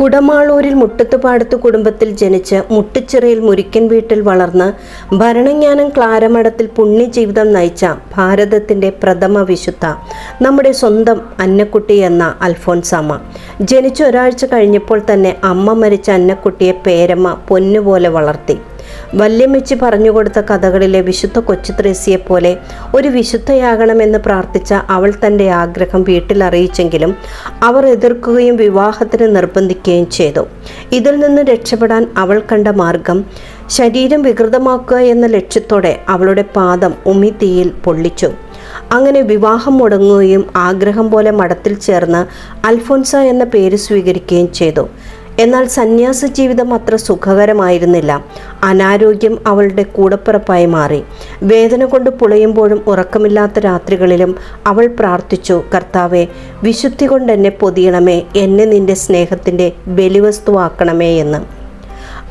കുടമാളൂരിൽ മുട്ടത്തുപാടത്ത് കുടുംബത്തിൽ ജനിച്ച് മുട്ടിച്ചിറയിൽ മുരിക്കൻ വീട്ടിൽ വളർന്ന് ഭരണജ്ഞാനം ക്ലാരമഠത്തിൽ പുണ്യജീവിതം നയിച്ച ഭാരതത്തിന്റെ പ്രഥമ വിശുദ്ധ നമ്മുടെ സ്വന്തം അന്നക്കുട്ടി എന്ന അൽഫോൻസാമ്മ. ജനിച്ച ഒരാഴ്ച കഴിഞ്ഞപ്പോൾ തന്നെ അമ്മ മരിച്ച അന്നക്കുട്ടിയെ പേരമ്മ പൊന്നുപോലെ വളർത്തി. വല്യമ്മച്ചി പറഞ്ഞുകൊടുത്ത കഥകളിലെ വിശുദ്ധ കൊച്ചുത്രേസിയെപ്പോലെ ഒരു വിശുദ്ധയാകണമെന്ന് പ്രാർത്ഥിച്ച അവൾ തന്റെ ആഗ്രഹം വീട്ടിൽ അറിയിച്ചെങ്കിലും അവർ എതിർക്കുകയും വിവാഹത്തിന് നിർബന്ധിക്കുകയും ചെയ്തു. ഇതിൽ നിന്ന് രക്ഷപ്പെടാൻ അവൾ കണ്ട മാർഗം ശരീരം വികൃതമാക്കുക എന്ന ലക്ഷ്യത്തോടെ അവളുടെ പാദം ഉമിതീയിൽ പൊള്ളിച്ചു. അങ്ങനെ വിവാഹം മുടങ്ങുകയും ആഗ്രഹം പോലെ മഠത്തിൽ ചേർന്ന് അൽഫോൻസ എന്ന പേര് സ്വീകരിക്കുകയും ചെയ്തു. എന്നാൽ സന്യാസ ജീവിതം അത്ര സുഖകരമായിരുന്നില്ല. അനാരോഗ്യം അവളുടെ കൂടപ്പിറപ്പായി മാറി. വേദന കൊണ്ട് പുളയുമ്പോഴും ഉറക്കമില്ലാത്ത രാത്രികളിലും അവൾ പ്രാർത്ഥിച്ചു കർത്താവെ വിശുദ്ധി കൊണ്ട് എന്നെ പൊതിയണമേ എന്നെ നിന്റെ സ്നേഹത്തിന്റെ ബലിവസ്തുവാക്കണമേ എന്ന്.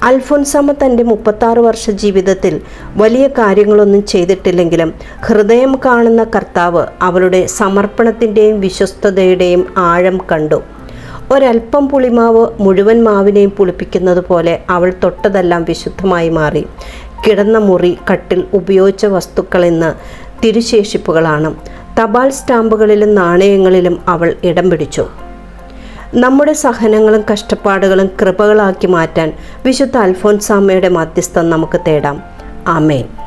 അൽഫോൻസാമ തന്റെ മുപ്പത്താറ് വർഷ ജീവിതത്തിൽ വലിയ കാര്യങ്ങളൊന്നും ചെയ്തിട്ടില്ലെങ്കിലും ഹൃദയം കാണുന്ന കർത്താവ് അവളുടെ സമർപ്പണത്തിന്റെയും വിശ്വസ്തതയുടെയും ആഴം കണ്ടു. ഒരൽപ്പം പുളിമാവ് മുഴുവൻ മാവിനെയും പുളിപ്പിക്കുന്നത് പോലെ അവൾ തൊട്ടതെല്ലാം വിശുദ്ധമായി മാറി. കിടന്ന മുറി കട്ടിൽ ഉപയോഗിച്ച വസ്തുക്കൾ ഇന്ന് തിരുശേഷിപ്പുകളാണ്. തപാൽ സ്റ്റാമ്പുകളിലും നാണയങ്ങളിലും അവൾ ഇടം പിടിച്ചു. നമ്മുടെ സഹനങ്ങളും കഷ്ടപ്പാടുകളും കൃപകളാക്കി മാറ്റാൻ വിശുദ്ധ അൽഫോൻസാമ്മയുടെ മധ്യസ്ഥം നമുക്ക് തേടാം. ആമേൻ.